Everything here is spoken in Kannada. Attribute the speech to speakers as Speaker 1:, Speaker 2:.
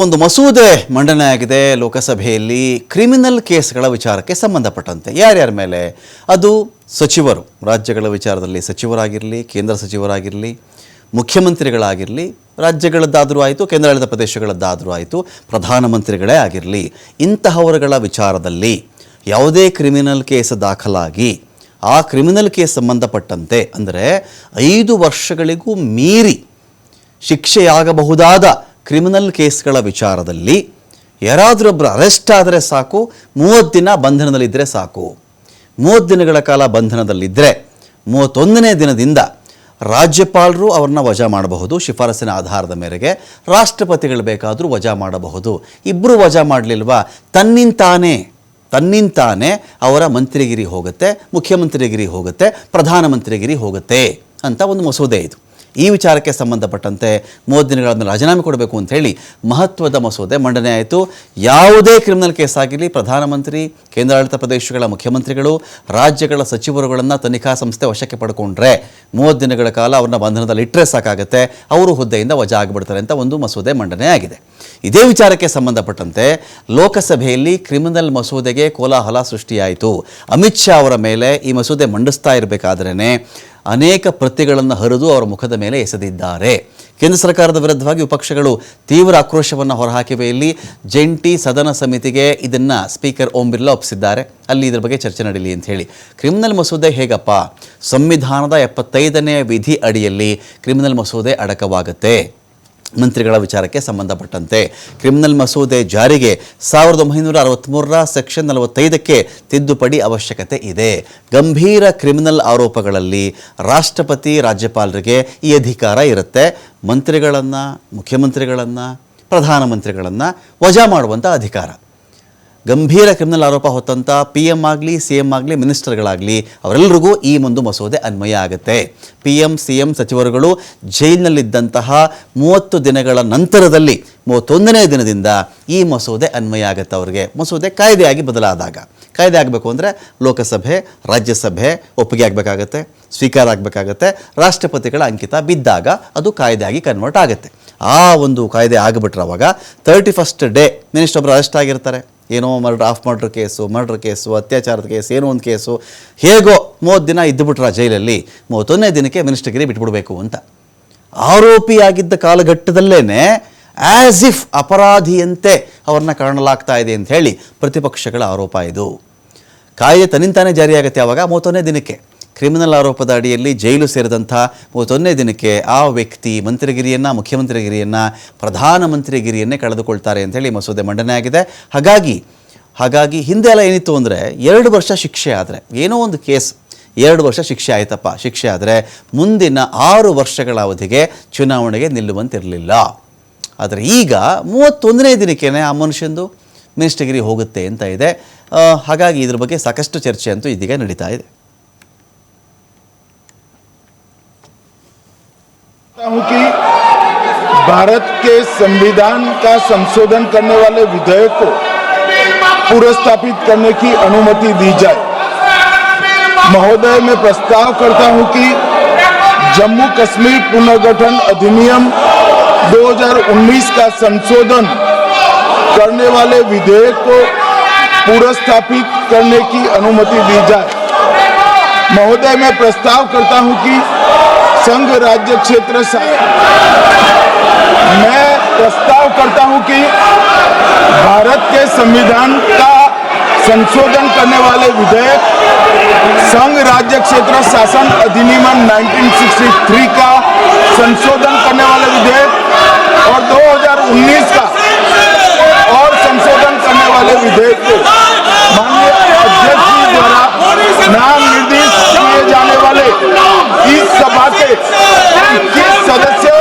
Speaker 1: ಒಂದು ಮಸೂದೆ ಮಂಡನೆಯಾಗಿದೆ ಲೋಕಸಭೆಯಲ್ಲಿ ಕ್ರಿಮಿನಲ್ ಕೇಸ್ಗಳ ವಿಚಾರಕ್ಕೆ ಸಂಬಂಧಪಟ್ಟಂತೆ. ಯಾರ್ಯಾರ ಮೇಲೆ? ಅದು ಸಚಿವರು. ರಾಜ್ಯಗಳ ವಿಚಾರದಲ್ಲಿ ಸಚಿವರಾಗಿರಲಿ, ಕೇಂದ್ರ ಸಚಿವರಾಗಿರಲಿ, ಮುಖ್ಯಮಂತ್ರಿಗಳಾಗಿರಲಿ, ರಾಜ್ಯಗಳದ್ದಾದರೂ ಆಯಿತು, ಕೇಂದ್ರಾಡಳಿತ ಪ್ರದೇಶಗಳದ್ದಾದರೂ ಆಯಿತು, ಪ್ರಧಾನಮಂತ್ರಿಗಳೇ ಆಗಿರಲಿ, ಇಂತಹವರುಗಳ ವಿಚಾರದಲ್ಲಿ ಯಾವುದೇ ಕ್ರಿಮಿನಲ್ ಕೇಸ್ ದಾಖಲಾಗಿ ಆ ಕ್ರಿಮಿನಲ್ ಕೇಸ್ ಸಂಬಂಧಪಟ್ಟಂತೆ, ಅಂದರೆ ಐದು ವರ್ಷಗಳಿಗೂ ಮೀರಿ ಶಿಕ್ಷೆಯಾಗಬಹುದಾದ ಕ್ರಿಮಿನಲ್ ಕೇಸ್ಗಳ ವಿಚಾರದಲ್ಲಿ ಯಾರಾದರೊಬ್ಬರು ಅರೆಸ್ಟ್ ಆದರೆ ಸಾಕು, ಮೂವತ್ತು ದಿನ ಬಂಧನದಲ್ಲಿದ್ದರೆ ಸಾಕು. ಮೂವತ್ತು ದಿನಗಳ ಕಾಲ ಬಂಧನದಲ್ಲಿದ್ದರೆ ಮೂವತ್ತೊಂದನೇ ದಿನದಿಂದ ರಾಜ್ಯಪಾಲರು ಅವ್ರನ್ನ ವಜಾ ಮಾಡಬಹುದು, ಶಿಫಾರಸಿನ ಆಧಾರದ ಮೇರೆಗೆ ರಾಷ್ಟ್ರಪತಿಗಳು ಬೇಕಾದರೂ ವಜಾ ಮಾಡಬಹುದು. ಇಬ್ಬರು ವಜಾ ಮಾಡಲಿಲ್ವಾ? ತನ್ನಿಂತಾನೇ ತನ್ನಿಂತಾನೇ ಅವರ ಮಂತ್ರಿಗಿರಿ ಹೋಗುತ್ತೆ, ಮುಖ್ಯಮಂತ್ರಿಗಿರಿ ಹೋಗುತ್ತೆ, ಪ್ರಧಾನಮಂತ್ರಿಗಿರಿ ಹೋಗುತ್ತೆ ಅಂತ ಒಂದು ಮಸೂದೆ ಇದು. ಈ ವಿಚಾರಕ್ಕೆ ಸಂಬಂಧಪಟ್ಟಂತೆ ಮೂವತ್ತು ದಿನಗಳ ಮೇಲೆ ರಾಜೀನಾಮೆ ಕೊಡಬೇಕು ಅಂತ ಹೇಳಿ ಮಹತ್ವದ ಮಸೂದೆ ಮಂಡನೆ ಆಯಿತು. ಯಾವುದೇ ಕ್ರಿಮಿನಲ್ ಕೇಸ್ ಆಗಿರಲಿ, ಪ್ರಧಾನಮಂತ್ರಿ ಕೇಂದ್ರಾಡಳಿತ ಪ್ರದೇಶಗಳ ಮುಖ್ಯಮಂತ್ರಿಗಳು, ರಾಜ್ಯಗಳ ಸಚಿವರುಗಳನ್ನು ತನಿಖಾ ಸಂಸ್ಥೆ ವಶಕ್ಕೆ ಪಡ್ಕೊಂಡ್ರೆ ಮೂವತ್ತು ದಿನಗಳ ಕಾಲ ಅವ್ರನ್ನ ಬಂಧನದಲ್ಲಿ ಇಟ್ಟರೆ ಸಾಕಾಗುತ್ತೆ, ಅವರು ಹುದ್ದೆಯಿಂದ ವಜಾ ಆಗಿಬಿಡ್ತಾರೆ ಅಂತ ಒಂದು ಮಸೂದೆ ಮಂಡನೆ ಆಗಿದೆ. ಇದೇ ವಿಚಾರಕ್ಕೆ ಸಂಬಂಧಪಟ್ಟಂತೆ ಲೋಕಸಭೆಯಲ್ಲಿ ಕ್ರಿಮಿನಲ್ ಮಸೂದೆಗೆ ಕೋಲಾಹಲ ಸೃಷ್ಟಿಯಾಯಿತು. ಅಮಿತ್ ಶಾ ಅವರ ಮೇಲೆ ಈ ಮಸೂದೆ ಮಂಡಿಸ್ತಾ ಇರಬೇಕಾದ್ರೇ ಅನೇಕ ಪ್ರತಿಗಳನ್ನು ಹರಿದು ಅವರ ಮುಖದ ಮೇಲೆ ಎಸೆದಿದ್ದಾರೆ. ಕೇಂದ್ರ ಸರ್ಕಾರದ ವಿರುದ್ಧವಾಗಿ ವಿಪಕ್ಷಗಳು ತೀವ್ರ ಆಕ್ರೋಶವನ್ನು ಹೊರಹಾಕಿವೆ. ಇಲ್ಲಿ ಜಂಟಿ ಸದನ ಸಮಿತಿಗೆ ಇದನ್ನು ಸ್ಪೀಕರ್ ಓಂ ಬಿರ್ಲಾ ಒಪ್ಪಿಸಿದ್ದಾರೆ. ಅಲ್ಲಿ ಇದರ ಬಗ್ಗೆ ಚರ್ಚೆ ನಡೀಲಿ ಅಂತ ಹೇಳಿ. ಕ್ರಿಮಿನಲ್ ಮಸೂದೆ ಹೇಗಪ್ಪ? ಸಂವಿಧಾನದ ಎಪ್ಪತ್ತೈದನೇ ವಿಧಿ ಅಡಿಯಲ್ಲಿ ಕ್ರಿಮಿನಲ್ ಮಸೂದೆ ಅಡಕವಾಗುತ್ತೆ. ಮಂತ್ರಿಗಳ ವಿಚಾರಕ್ಕೆ ಸಂಬಂಧಪಟ್ಟಂತೆ ಕ್ರಿಮಿನಲ್ ಮಸೂದೆ ಜಾರಿಗೆ ಸಾವಿರದ ಒಂಬೈನೂರ ಅರವತ್ತ್ಮೂರರ ಸೆಕ್ಷನ್ ನಲವತ್ತೈದಕ್ಕೆ ತಿದ್ದುಪಡಿ ಅವಶ್ಯಕತೆ ಇದೆ. ಗಂಭೀರ ಕ್ರಿಮಿನಲ್ ಆರೋಪಗಳಲ್ಲಿ ರಾಷ್ಟ್ರಪತಿ ರಾಜ್ಯಪಾಲರಿಗೆ ಈ ಅಧಿಕಾರ ಇರುತ್ತೆ. ಮಂತ್ರಿಗಳನ್ನು, ಮುಖ್ಯಮಂತ್ರಿಗಳನ್ನು, ಪ್ರಧಾನಮಂತ್ರಿಗಳನ್ನು ವಜಾ ಮಾಡುವಂಥ ಅಧಿಕಾರ. ಗಂಭೀರ ಕ್ರಿಮಿನಲ್ ಆರೋಪ ಹೊತ್ತಂಥ ಪಿ ಎಂ ಆಗಲಿ ಸಿ ಎಂ ಆಗಲಿ, ಮಿನಿಸ್ಟರ್ಗಳಾಗಲಿ ಅವರೆಲ್ಲರಿಗೂ ಈ ಒಂದು ಮಸೂದೆ ಅನ್ವಯ ಆಗುತ್ತೆ. ಪಿ ಎಂ ಸಿ ಎಂ ಸಚಿವರುಗಳು ಜೈಲಿನಲ್ಲಿದ್ದಂತಹ ಮೂವತ್ತು ದಿನಗಳ ನಂತರದಲ್ಲಿ, ಮೂವತ್ತೊಂದನೇ ದಿನದಿಂದ ಈ ಮಸೂದೆ ಅನ್ವಯ ಆಗುತ್ತೆ ಅವರಿಗೆ. ಮಸೂದೆ ಕಾಯ್ದೆಯಾಗಿ ಬದಲಾದಾಗ. ಕಾಯ್ದೆ ಆಗಬೇಕು ಅಂದರೆ ಲೋಕಸಭೆ, ರಾಜ್ಯಸಭೆ ಒಪ್ಪಿಗೆ ಆಗಬೇಕಾಗತ್ತೆ, ಸ್ವೀಕಾರ ಆಗಬೇಕಾಗತ್ತೆ, ರಾಷ್ಟ್ರಪತಿಗಳ ಅಂಕಿತ ಬಿದ್ದಾಗ ಅದು ಕಾಯ್ದೆಯಾಗಿ ಕನ್ವರ್ಟ್ ಆಗುತ್ತೆ. ಆ ಒಂದು ಕಾಯ್ದೆ ಆಗಿಬಿಟ್ರೆ ಅವಾಗ ತರ್ಟಿ ಫಸ್ಟ್ ಡೇ ಮಿನಿಸ್ಟರ್ ಒಬ್ಬರು ಅರೆಸ್ಟ್ ಆಗಿರ್ತಾರೆ. ಏನೋ murder of murder case murder case, ಅತ್ಯಾಚಾರದ case, ಏನೋ ಒಂದು ಕೇಸು, ಹೇಗೋ ಮೂವತ್ತು ದಿನ ಇದ್ದುಬಿಟ್ರ ಜೈಲಲ್ಲಿ, ಮೂವತ್ತೊಂದನೇ ದಿನಕ್ಕೆ ಮಿನಿಸ್ಟರ್ಗಿರಿ ಬಿಟ್ಬಿಡ್ಬೇಕು ಅಂತ. ಆರೋಪಿಯಾಗಿದ್ದ ಕಾಲಘಟ್ಟದಲ್ಲೇ ಆ್ಯಸ್ ಇಫ್ ಅಪರಾಧಿಯಂತೆ ಅವ್ರನ್ನ ಕಾಣಲಾಗ್ತಾ ಇದೆ ಅಂತ ಹೇಳಿ ಪ್ರತಿಪಕ್ಷಗಳ ಆರೋಪ ಇದು. ಕಾಯ್ದೆ ತನ್ನಿಂತಾನೇ ಜಾರಿಯಾಗುತ್ತೆ ಆವಾಗ ಮೂವತ್ತೊಂದನೇ ದಿನಕ್ಕೆ. ಕ್ರಿಮಿನಲ್ ಆರೋಪದ ಅಡಿಯಲ್ಲಿ ಜೈಲು ಸೇರಿದಂಥ ಮೂವತ್ತೊಂದನೇ ದಿನಕ್ಕೆ ಆ ವ್ಯಕ್ತಿ ಮಂತ್ರಿಗಿರಿಯನ್ನು, ಮುಖ್ಯಮಂತ್ರಿಗಿರಿಯನ್ನು, ಪ್ರಧಾನಮಂತ್ರಿಗಿರಿಯನ್ನೇ ಕಳೆದುಕೊಳ್ತಾರೆ ಅಂತೇಳಿ ಮಸೂದೆ ಮಂಡನೆ ಆಗಿದೆ. ಹಾಗಾಗಿ ಹಾಗಾಗಿ ಹಿಂದೆ ಎಲ್ಲ ಏನಿತ್ತು ಅಂದರೆ ಎರಡು ವರ್ಷ ಶಿಕ್ಷೆ ಆದರೆ, ಏನೋ ಒಂದು ಕೇಸ್ ಎರಡು ವರ್ಷ ಶಿಕ್ಷೆ ಆಯಿತಪ್ಪ. ಶಿಕ್ಷೆ ಆದರೆ ಮುಂದಿನ ಆರು ವರ್ಷಗಳ ಅವಧಿಗೆ ಚುನಾವಣೆಗೆ ನಿಲ್ಲುವಂತಿರಲಿಲ್ಲ. ಆದರೆ ಈಗ ಮೂವತ್ತೊಂದನೇ ದಿನಕ್ಕೇ ಆ ಮನುಷ್ಯಂದು ಮಿನಿಸ್ಟರ್ಗಿರಿ ಹೋಗುತ್ತೆ ಅಂತ ಇದೆ. ಹಾಗಾಗಿ ಇದ್ರ ಬಗ್ಗೆ ಸಾಕಷ್ಟು ಚರ್ಚೆ ಅಂತೂ ಇದೀಗ ನಡೀತಾ ಇದೆ.
Speaker 2: चाहता हूँ कि भारत के संविधान का संशोधन करने वाले विधेयक को पुरस्थापित करने की अनुमति दी जाए। महोदय, मैं प्रस्ताव करता हूँ कि जम्मू कश्मीर पुनर्गठन अधिनियम 2019 का संशोधन करने वाले विधेयक को पुरस्थापित करने की अनुमति दी जाए। महोदय, मैं प्रस्ताव करता हूँ कि संघ राज्य क्षेत्र मैं प्रस्ताव करता हूँ कि भारत के संविधान का संशोधन करने वाले विधेयक संघ राज्य क्षेत्र शासन अधिनियम 1963 का संशोधन करने वाले विधेयक और 2019 का और संशोधन करने वाले विधेयक को माननीय अध्यक्ष जी द्वारा नाम निर्देश किए जाने वाले इस सभा के इक्कीस सदस्य